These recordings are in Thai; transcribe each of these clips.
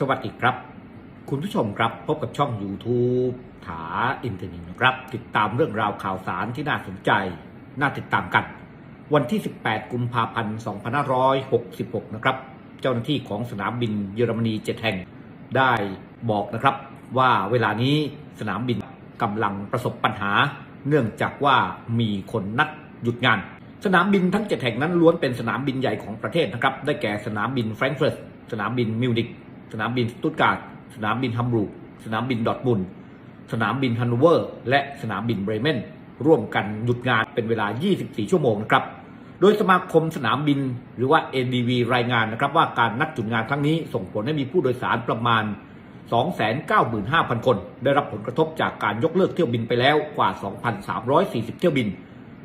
สวัสดีครับ คุณผู้ชมครับพบกับช่อง YouTube ถาอินเทอร์เน็ตนะครับ ติดตามเรื่องราวข่าวสารที่น่าสนใจ น่าติดตามกัน วันที่ 18 กุมภาพันธ์ 2566 นะครับ เจ้าหน้าที่ของสนามบินเยอรมนีเจ็ดแห่ง ได้บอกนะครับว่าเวลานี้สนามบินกำลังประสบปัญหา เนื่องจากว่ามีคนนัดหยุดงาน สนามบินทั้ง 7 แห่งนั้นล้วนเป็นสนามบินใหญ่ของประเทศนะครับ ได้แก่สนามบินแฟรงก์เฟิร์ต สนามบินมิวนิก สนามบินสตุตการ์ดสนามบินฮัมบูร์กสนามบินดอทมุนสนามบินฮันโนเวอร์ และสนามบินเบรเมนร่วมกันหยุดงานเป็นเวลา 24 ชั่วโมงนะครับ โดยสมาคมสนามบินหรือว่า ADV รายงานนะครับว่าการนัดหยุดงานครั้งนี้ส่งผลให้มีผู้โดยสารประมาณ 295,000 คน ได้รับผลกระทบจากการยกเลิกเที่ยวบินไปแล้วกว่า 2,340 เที่ยวบิน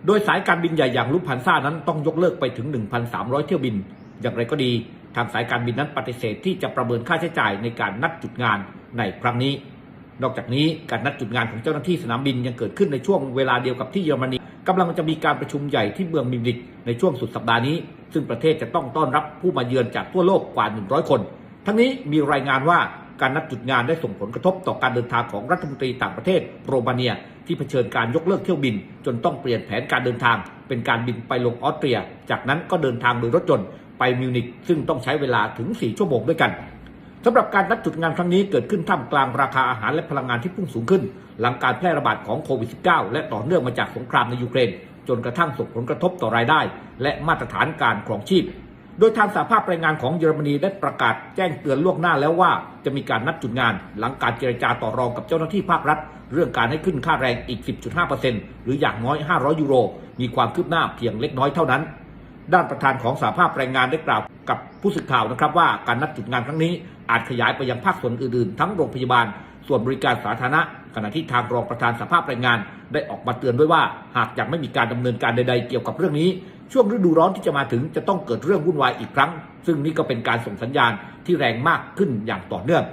โดยสายการบินใหญ่อย่างลุฟพันซ่านั้นต้องยกเลิกไปถึง 1,300 เที่ยวบิน อย่างไรก็ดี ทางสายการบินนั้นปฏิเสธที่จะประเมินค่าใช้จ่ายในการนัดจุดงานในครั้งนี้ นอกจากนี้การนัดจุดงานของเจ้าหน้าที่สนามบินยังเกิดขึ้นในช่วงเวลาเดียวกับที่เยอรมนีกำลังจะมีการประชุมใหญ่ที่เมืองมิวนิกในช่วงสุดสัปดาห์นี้ ซึ่งประเทศจะต้องต้อนรับผู้มาเยือนจากทั่วโลกกว่า 100 คน ทั้งนี้มีรายงานว่าการนัดจุดงานได้ส่งผลกระทบต่อการเดินทางของรัฐมนตรีต่างประเทศโรมาเนีย ที่เผชิญการยกเลิกเที่ยวบิน จนต้องเปลี่ยนแผนการเดินทาง เป็นการบินไปลงออสเตรีย จากนั้นก็เดินทางโดยรถยนต์ ไปมิวนิกซึ่งต้องใช้เวลาถึง 4 ชั่วโมงด้วยกันสำหรับการนัดจุดงานครั้งนี้เกิดขึ้นท่ามกลางราคาอาหารและพลังงานที่พุ่งสูงขึ้น หลังการแพร่ระบาดของโควิด -19 และต่อเนื่องมาจากสงครามในยูเครน จนกระทั่งส่งผลกระทบต่อรายได้ และมาตรฐานการครองชีพ โดยทางสาภาพแรงงานของเยอรมนีได้ประกาศแจ้งเตือนล่วงหน้าแล้วว่า จะมีการนัดจุดงาน หลังการเจรจาต่อรองกับเจ้าหน้าที่ภาครัฐ เรื่องการให้ขึ้นค่าแรงอีก 10.5%หรืออย่างน้อย 500 ยูโร มีความคืบหน้าเพียงเล็กน้อยเท่านั้น ด้านประธานของสาภาพแรงงานได้กล่าวกับผู้สื่อข่าวนะครับว่าการนัดจุดงานครั้งนี้อาจขยายไปยังภาคส่วนอื่นๆ ทั้งโรงพยาบาล ส่วนบริการสาธารณะ ขณะที่ทางรองประธานสาภาพแรงงาน ได้ออกมาเตือนด้วยว่า หากยังไม่มีการดำเนินการใดๆเกี่ยวกับเรื่องนี้ ช่วงฤดูร้อนที่จะมาถึงจะต้องเกิดเรื่องวุ่นวายอีกครั้ง ซึ่งนี่ก็เป็นการส่งสัญญาณที่แรงมากขึ้นอย่างต่อเนื่อง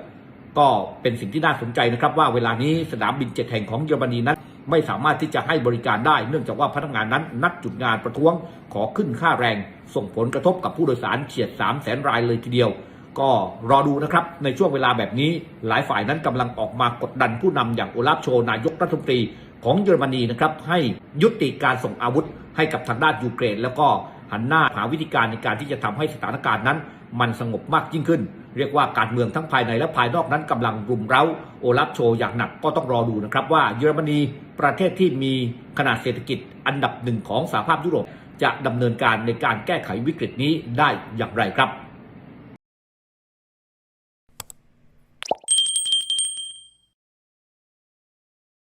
ก็เป็นสิ่งที่น่าสนใจนะครับว่าเวลานี้สนามบินเจ็ดแห่งของเยอรมนีนั้น ไม่สามารถที่จะให้บริการได้ เนื่องจากว่าพนักงานนั้นนัดจุดงานประท้วงขอขึ้นค่าแรง ส่งผลกระทบกับผู้โดยสารเฉียด 3 0 0แสนรายเลยทีเดียว ก็รอดูนะครับ ในช่วงเวลาแบบนี้ หลายฝ่ายนั้นกำลังออกมากดดันผู้นำอย่างโอลาฟโชนายกรัฐมนตรีของเยอรมนีนะครับให้ยุติการส่งอาวุธให้กับทางด้านยูเครนแล้วก็ หันหน้าหาวิธีการในการที่จะทำให้สถานการณ์นั้น มันสงบมากยิ่งขึ้น เรียกว่าการเมืองทั้งภายในและภายนอกนั้นกำลังรุมเร้าโอลาฟโชอย่างหนักก็ต้องรอดูนะครับว่าเยอรมนีประเทศที่มีขนาดเศรษฐกิจอันดับหนึ่งของสหภาพยุโรปจะดำเนินการในการแก้ไขวิกฤตนี้ได้อย่างไรครับ